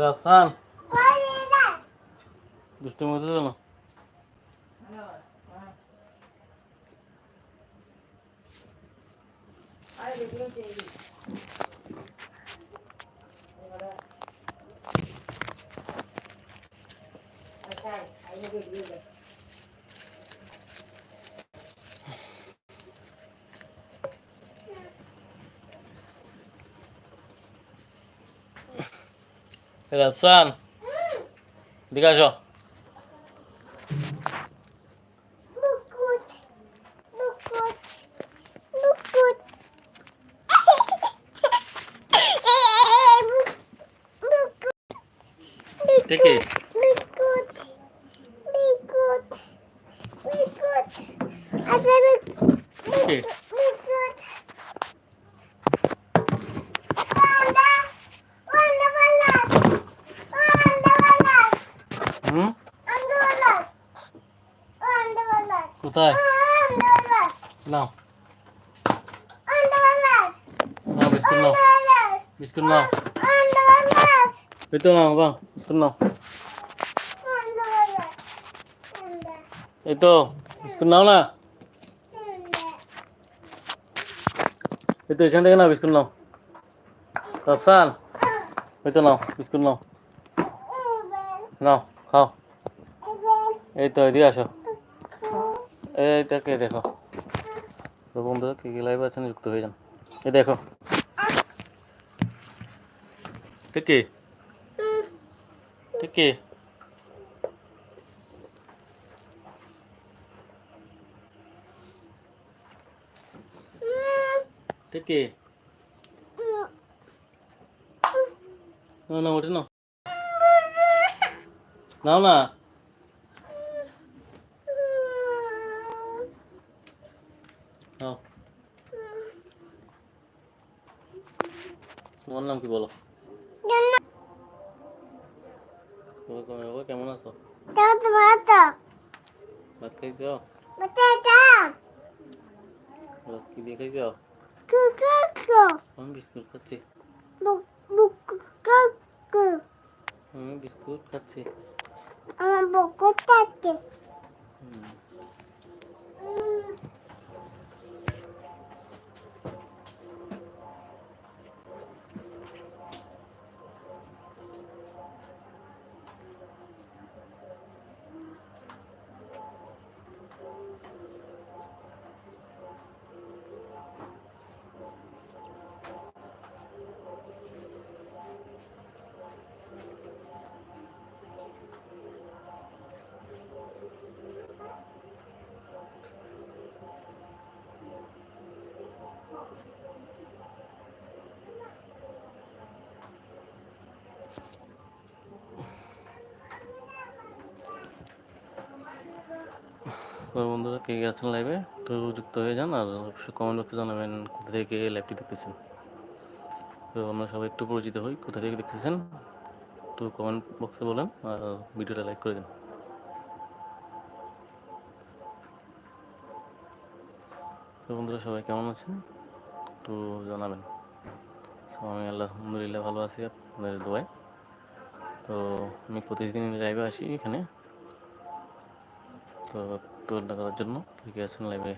রাফসান দুষ্টুমি মধ্যে কেন রাফসান দিকে আসো দেখি দেখি নাও নাও বিস্কুট নাও বিস্কুট নাও এই তো নাও বাং বিস্কুট নাও এই তো বিস্কুট নাও না এই তো এখান থেকে নাও এইটাকে দেখো তো বন্ধুরা কে কে লাইভ আছেন যুক্ত হয়ে যান এই দেখো এটা কে এটা কে এটা কে না না ওটা নাও নাও না নাও তোমার নাম কি বলো? কেমন আছো? ভাত খাইছো? কি দিয়ে খাইছো? আমি বিস্কুট খাচ্ছি। আমি বিস্কুট খাচ্ছি। আমার বকর থাকে। হুম। তো বন্ধুরা কে আছেন লাইভে তো যুক্ত হয়ে যান আর অবশ্যই কমেন্ট বক্সে জানাবেন কোথা থেকে লাইভটি দেখতেছেন। তো আমরা সবাই একটু পরিচিত হই, কোথা থেকে দেখতেছেন? তো কমেন্ট বক্সে বলেন আর ভিডিওটা লাইক করে দিন। তো বন্ধুরা সবাই কেমন আছেন? তো জানাবেন। আমি আলহামদুলিল্লাহ ভালো আছি আপনাদের দোয়ায়। তো আমি প্রতিদিন লাইভে আসি এখানে। তো করার জন্য। কে আছেন লাইভে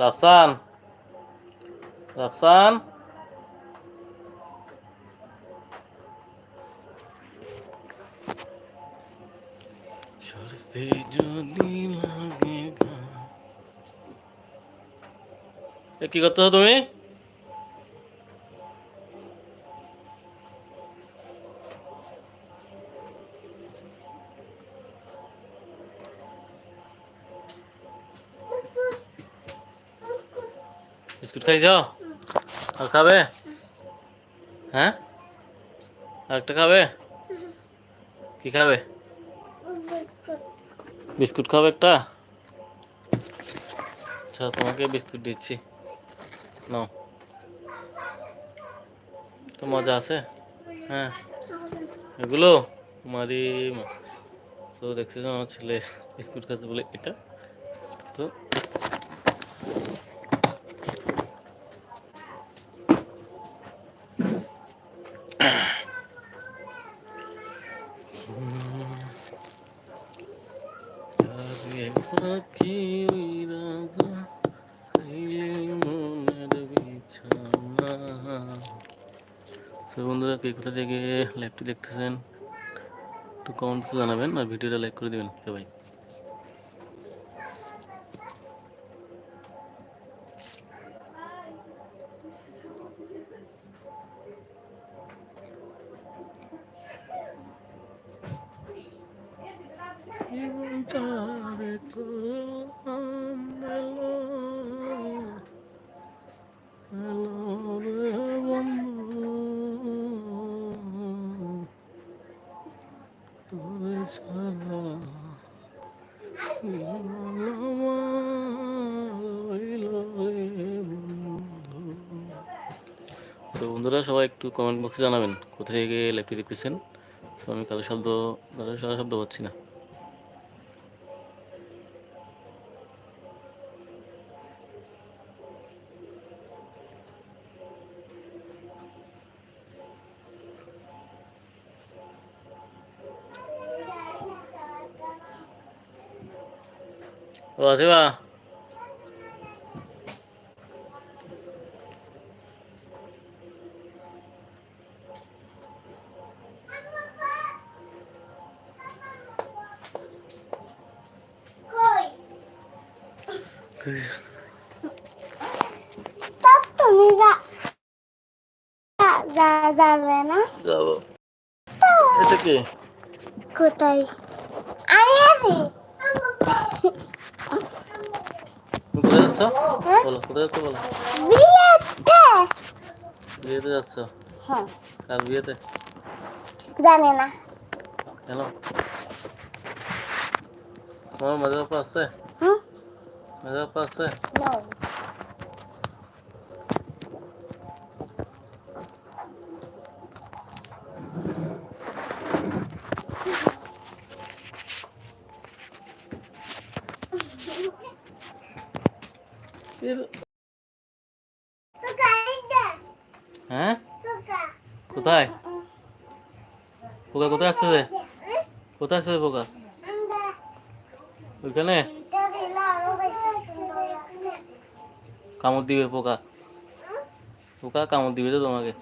রাফসান। রাফসান। সরতে যদি লাগে কি করতেছো তুমি? খাইছ? আর খাবে? হ্যাঁ? আরেকটা খাবে? কি খাবে? বিস্কুট খাবে একটা? আচ্ছা তোমাকে বিস্কুট দিচ্ছি। নাও। তো মজা আছে? হ্যাঁ? এগুলো? মারি তো দেখছি যে আমার ছেলে বিস্কুট খাচ্ছে বলে এটা। তো তো বন্ধুরা, কে কোথা থেকে লাইভটি দেখতেছেন, একটু কমেন্ট জানাবেন আর ভিডিওটা লাইক করে দেবেন। সবাই। তো বন্ধুরা সবাই একটু কমেন্ট বক্সে জানাবেন, কোথায় গিয়ে লাইভটি দেখতেছেন? আমি কারও শব্দ কারও শব্দ পাচ্ছি না। ও আছে বা তা তুমি যা যা যাবে না যাব এটা কি কোথায় আমি আছি তুমি কোথায় যাচ্ছ? হ্যাঁ? বলো কোথায় যাচ্ছ বলো? বিয়েতে। বিয়েতে যাচ্ছ? হ্যাঁ। কার বিয়েতে? জানি না। কেন? তোমার মজা হুম? মজা হ্যাঁ? কোথায়? পোকা কোথায় আসছে যে? কোথায় আসছে পোকা? ওইখানে? কামড় দিবে পোকা। পোকা কামড় দিবে তো তোমাকে।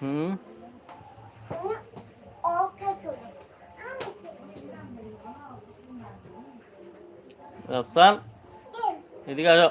হুম? রাফসান এদিকে আসো।